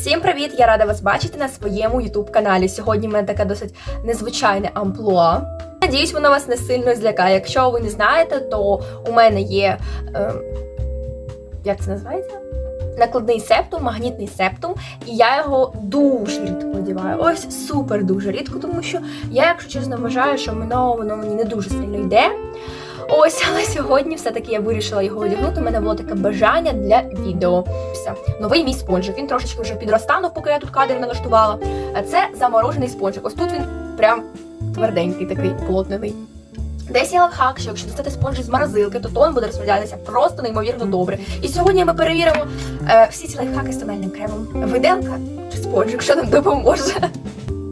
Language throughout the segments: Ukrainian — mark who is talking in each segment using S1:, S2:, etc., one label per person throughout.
S1: Всім привіт! Я рада вас бачити на своєму youtube каналі. Сьогодні в мене таке досить незвичайне амплуа. Надіюсь, воно вас не сильно злякає. Якщо ви не знаєте, то у мене є. Е, як це називається? Накладний септум, магнітний септум, і я його дуже рідко надіваю. Ось супер дуже рідко, тому що я, якщо чесно, вважаю, що воно, воно мені не дуже сильно йде. Ось, але сьогодні все-таки я вирішила його одягнути. У мене було таке бажання для відео. Все. Новий мій спонжик. Він трошечки вже підростанув, поки я тут кадр налаштувала. А Це заморожений спонжик. Ось тут він прям тверденький, такий плотнений. Десь є лайфхак, що якщо достати спонжик з морозилки, то тон буде розподілятися просто неймовірно добре. І сьогодні ми перевіримо е, всі ці лайфхаки з тональним кремом. Виделка чи спонжик, що нам допоможе.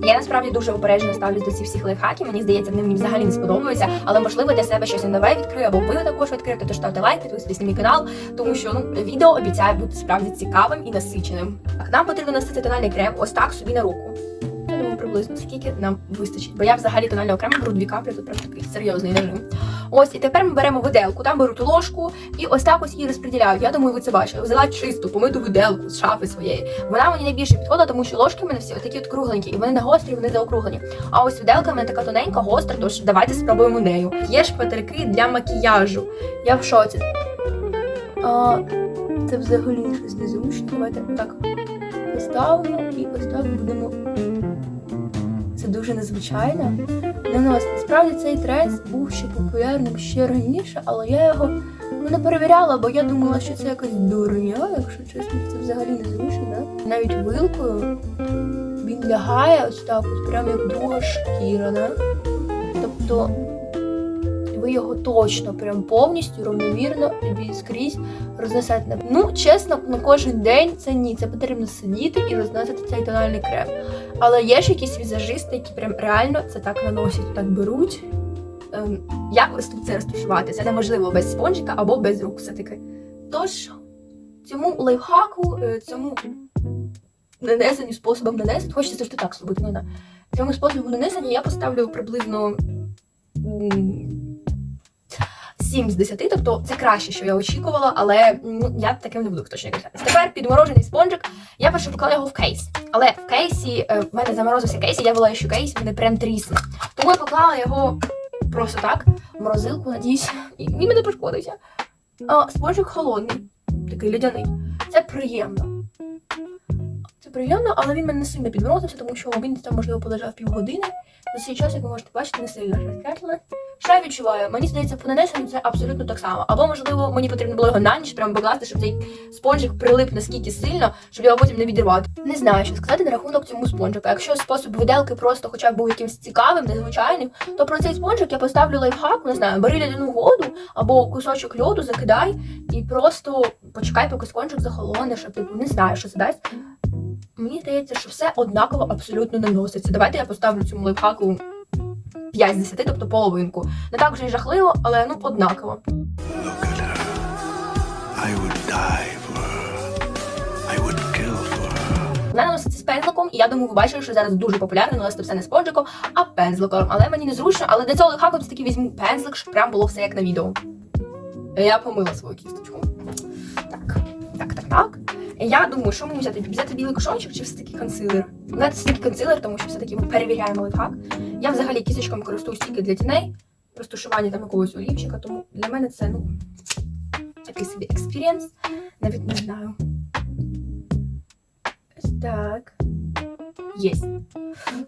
S1: Я насправді дуже обережно ставлюсь до цих всіх лайфхаків. Мені здається, вони мені взагалі не сподобаються, але можливо для себе щось нове відкрию, або ви також відкрити, то ставте лайк, підписуйтесь на мій канал, тому що ну відео обіцяє бути справді цікавим і насиченим. Нам потрібно носити тональний крем ось так собі на руку. Я думаю, приблизно скільки нам вистачить. Бо я взагалі тонального крему беру дві каплі, тут прям такий серйозний нажим. Ось, і тепер ми беремо виделку, там беру ту ложку і ось так ось її розподіляю. Я думаю, ви це бачили. Взяла чисту, помиту виделку з шафи своєї. Вона мені найбільше підходила, тому що ложки в мене всі такі от кругленькі, і вони не гострі, вони заокруглені. А ось виделка в мене така тоненька, гостра, тож давайте спробуємо нею. Є шпатерки для макіяжу. Я в шоці. А, це взагалі щось незручне. Давайте так поставимо і ось будемо. Це дуже незвичайно. Не нос. Насправді цей тренд був ще популярним ще раніше, але я його не перевіряла, бо я думала, що це якась дурня, якщо чесно, це взагалі незручно, да? Навіть вилкою він лягає ось так, ось прям як друга шкіра, да? Тобто його точно прям повністю рівномірно і скрізь рознесете. Ну, чесно, на кожен день це ні. Це потрібно сидіти і розносити цей тональний крем. Але є ж якісь візажисти, які прям реально це так наносять, так беруть. Ем, як ось тут це розташувати? Це неможливо без спонжика або без рук все-таки. Тож, цьому лайфхаку, е, цьому нанесенню способом нанесення, хочеться завжди так зробити, не знаю. Цьому способу нанесення я поставлю приблизно. М, 7 з 10, тобто це краще, що я очікувала, але ну, я таким не буду точно казати. Тепер підморожений спонжик. Я перше поклала його в кейс. Але в кейсі е, в мене заморозився кейс, і я була, що кейс мене прям трісне. Тому я поклала його просто так, в морозилку, надіюсь, і він мене пошкодиться. А, спонжик холодний, такий льодяний. Це приємно. Це приємно, але він мене не сильно підморозився, тому що він там, можливо, полежав півгодини. За цей час, як ви можете бачити, не сильно розкатили. Що я відчуваю? Мені здається, по нанесенню це абсолютно так само. Або, можливо, мені потрібно було його на ніч прямо покласти, щоб цей спонжик прилип наскільки сильно, щоб його потім не відірвати. Не знаю, що сказати на рахунок цьому спонжика. Якщо спосіб виделки просто хоча б був якимось цікавим, незвичайним, то про цей спонжик я поставлю лайфхак, не знаю, бери лядяну воду або кусочок льоду, закидай і просто почекай, поки спонжик захолоне, щоб типу не знаю, що це дасть. Мені здається, що все однаково абсолютно наноситься. Давайте я поставлю цьому лайфхаку 5 з 10, тобто половинку. Не так вже й жахливо, але ну однаково. Вона наноситься з пензликом, і я думаю, ви бачили, що зараз дуже популярно наносити все не спонжиком, а пензликом. Але мені незручно, але для цього лайфхаку все-таки візьму пензлик, щоб прям було все як на відео. Я помила свою кісточку. Так, так, так, так. Я думаю, що мені взяти? Взяти білий кошончик чи все-таки консилер? Взяти все-таки консилер, тому що все-таки перевіряємо лайфхак. Я взагалі кісточками користуюсь тільки для тіней, розташування там якогось олівчика, тому для мене це, ну, такий собі експірієнс. Навіть не знаю. Так. Єсть.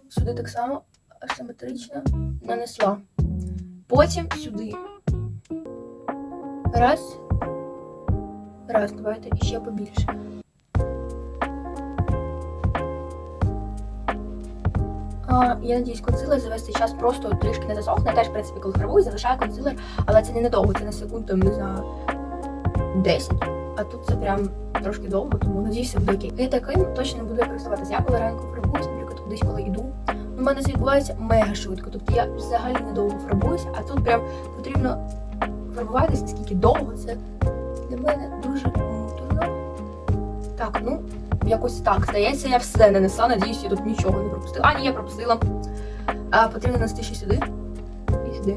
S1: Сюди так само асиметрично нанесла. Потім сюди. Раз. Раз, давайте іще побільше. Я надіюсь, консилер за весь цей час просто трішки не засохне. Я теж, в принципі, коли фарбую, залишаю консилер, але це не надовго, це на секунд, там, не знаю, 10. А тут це прям трошки довго, тому надіюся, буде окей. І таким точно не буду я користуватися. Я коли ранку фарбуюсь, наприклад, кудись, коли йду. У мене це відбувається мега швидко. Тобто я взагалі недовго фарбуюся, а тут прям потрібно фарбуватися скільки довго. Це для мене дуже муторно. Так, ну, якось так. Здається, я все нанесла, надіюсь, я тут нічого не пропустила. А, ні, я пропустила. А, потрібно нанести ще сюди. І сюди.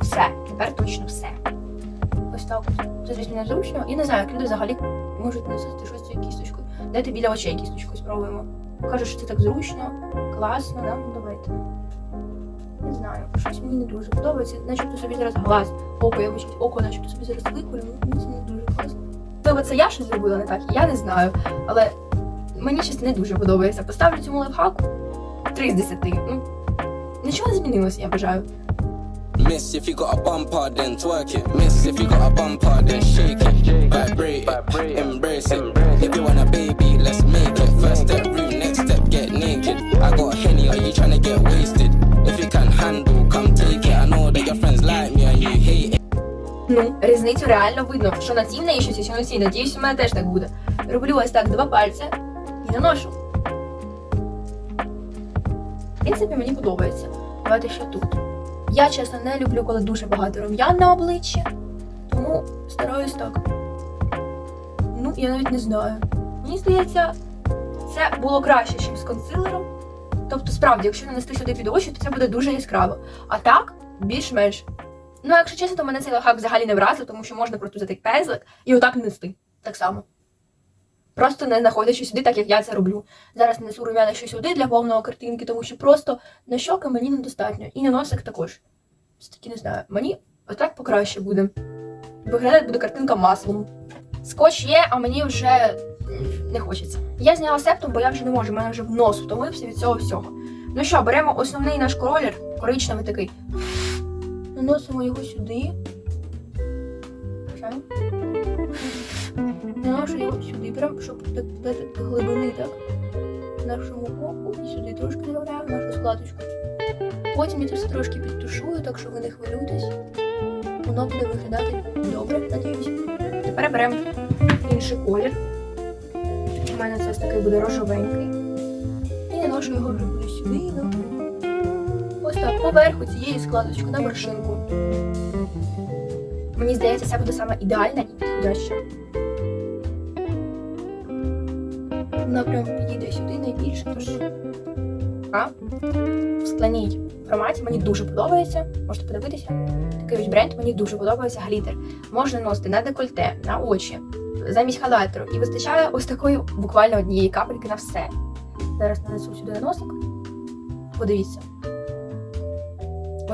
S1: Все, тепер точно все. Ось так. Це, звісно, незручно. І не знаю, як люди взагалі можуть носити щось цією кісточкою. Дайте біля очей кісточку спробуємо. Кажуть, що це так зручно, класно, да? Ну давайте. Не знаю, щось мені не дуже подобається. Начебто собі зараз глаз, око, я вичить, око, начебто собі зараз виколю, ну мені це не дуже. Можливо, це я щось зробила не так, я не знаю. Але мені щось не дуже подобається. Поставлю цьому лайфхаку 3 з 10. Ну, нічого не змінилося, я вважаю.
S2: Miss if you got a bumper, then twerk it. Miss if you got a bumper, then shake it. Vibrate it, embrace it. If you want a baby, let's make it. First step room, next step get naked. I got a henny, are you trying to get wasted?
S1: Різницю реально видно, що на цій неї щось, і що на цій. Надіюсь, у мене теж так буде. Роблю ось так два пальця і наношу. В принципі, мені подобається. Давайте ще тут. Я, чесно, не люблю, коли дуже багато рум'ян на обличчі, тому стараюсь так. Ну, я навіть не знаю. Мені здається, це було краще, ніж з консилером. Тобто, справді, якщо нанести сюди під очі, то це буде дуже яскраво. А так, більш-менш. Ну, якщо чесно, то мене цей лайфхак взагалі не вразив, тому що можна просто взяти пензлик і отак нести. Так само. Просто не знаходячи сюди, так як я це роблю. Зараз несу рум'яна ще сюди для повного картинки, тому що просто на щоки мені недостатньо. І на носик також. Все-таки не знаю. Мені отак покраще буде. Виглядати буде картинка маслом. Скотч є, а мені вже не хочеться. Я зняла септом, бо я вже не можу, в мене вже в нос втомився від цього всього. Ну що, беремо основний наш колір, коричневий такий. Наносимо його сюди. Наношу його сюди, прям, щоб дати глибини, так. Нашому оку і сюди трошки додаємо нашу складочку. Потім я це все трошки підтушую, так що ви не хвилюйтесь. Воно буде виглядати добре, надіюсь. Тепер беремо інший колір. У мене це ось такий буде рожовенький. І наношу його сюди. Поверху цієї складочки на вершинку. Мені здається, це буде саме ідеальна і підходяща. Вона прям підійде сюди найбільше, тож. А? В скляній форматі мені дуже подобається. Можете подивитися. Такий ось бренд мені дуже подобається глітер. Можна носити на декольте, на очі, замість хайлайтеру. І вистачає ось такої буквально однієї капельки на все. Зараз нанесу сюди на носик. Подивіться.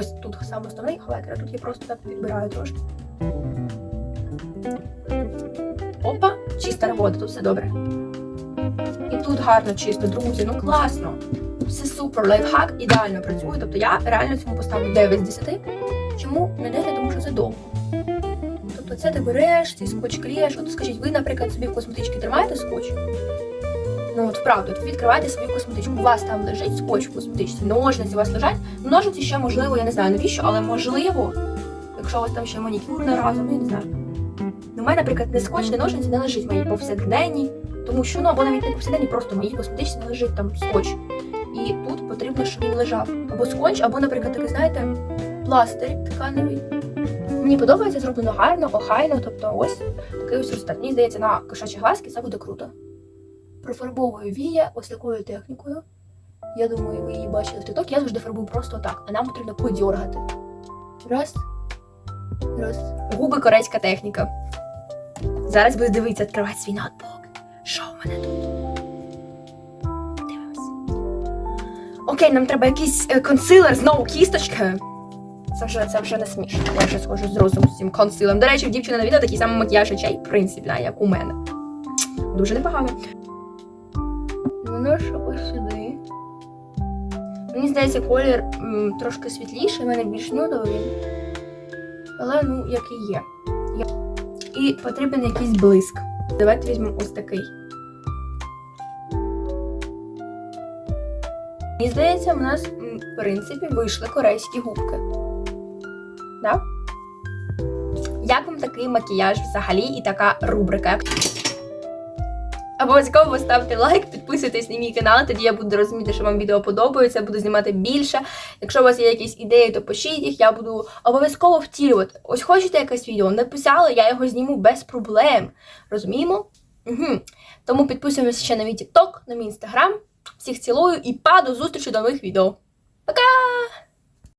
S1: Ось тут саме основний хайлайтер, а тут я просто так підбираю трошки. Опа, чиста робота, тут все добре. І тут гарно чисто, друзі, ну класно. Все супер, лайфхак ідеально працює. Тобто я реально цьому поставлю 9 з 10. Чому не 10? Тому що це довго. Тобто це ти береш, цей скотч клеєш. От скажіть, ви, наприклад, собі в косметичці тримаєте скотч? От вправду, от відкривайте свою косметичку. У вас там лежить скотч в косметичці, ножниці у вас лежать. Ножниці ще можливо, я не знаю навіщо, але можливо, якщо у вас там ще манікюр разом, я не знаю. Ну, у мене, наприклад, не скотч, не ножниці не лежить в моїй повсякденній, тому що ну або навіть не повсякденній, просто в моїй косметичці не лежить там скотч. І тут потрібно, щоб він лежав або скотч, або, наприклад, такий, знаєте, пластир тканевий. Мені подобається, зроблено гарно, охайно, тобто ось такий ось результат. Мені здається, на кошачі глазки це буде круто. Профарбовую вія ось такою технікою. Я думаю, ви її бачили в TikTok. Я завжди фарбую просто так, а нам потрібно подьоргати. Раз. Раз. Губи корейська техніка. Зараз буду дивитися, відкривати свій ноутбук. Що в мене тут? Дивимось. Окей, нам треба якийсь е, консилер, знову кісточка. Це вже, це вже не смішно. Я вже схожу з розуму з цим консилером. До речі, в дівчини на відео такий самий макіяж очей, в принципі, як у мене. Дуже непогано. Наношу ось сюди. Мені здається, колір м, трошки світліший, в мене більш нюдовий. Але ну, як і є. І потрібен якийсь блиск. Давайте візьмемо ось такий. Мені здається, в нас, в принципі, вийшли корейські губки. Да? Як вам такий макіяж взагалі і така рубрика? Обов'язково поставте лайк, підписуйтесь на мій канал, тоді я буду розуміти, що вам відео подобається, буду знімати більше. Якщо у вас є якісь ідеї, то пишіть їх, я буду обов'язково втілювати. Ось хочете якесь відео, написали, я його зніму без проблем. Розуміємо? Угу. Тому підписуємося ще на мій TikTok, на мій інстаграм. Всіх цілую і па до зустрічі до нових відео. Пока!